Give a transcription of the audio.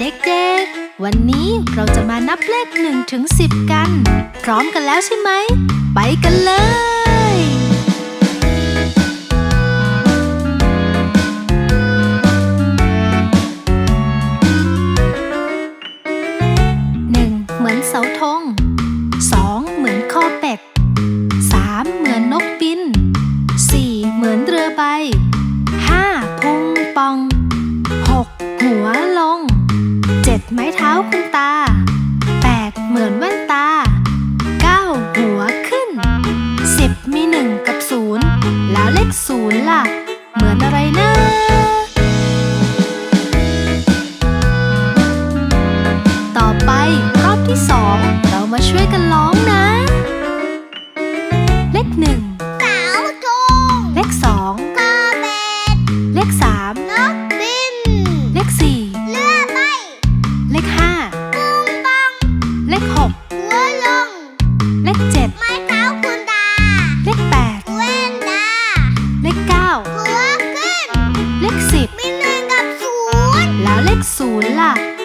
เด็กๆ วันนี้เราจะมานับเลข1ถึง10 กัน พร้อมกันแล้วใช่ไหม ไปกันเลยหนึ่งเหมือนเสาธง เท้าคุณตาแปดเหมือนแว่นตาเก้าหัวขึ้นสิบมีหนึ่งกับศูนย์แล้วเลขศูนย์ล่ะ เหมือนอะไรนะต่อไปรอบที่สองเรามาช่วยกันลอง แล้วเลขศูนย์ล่ะ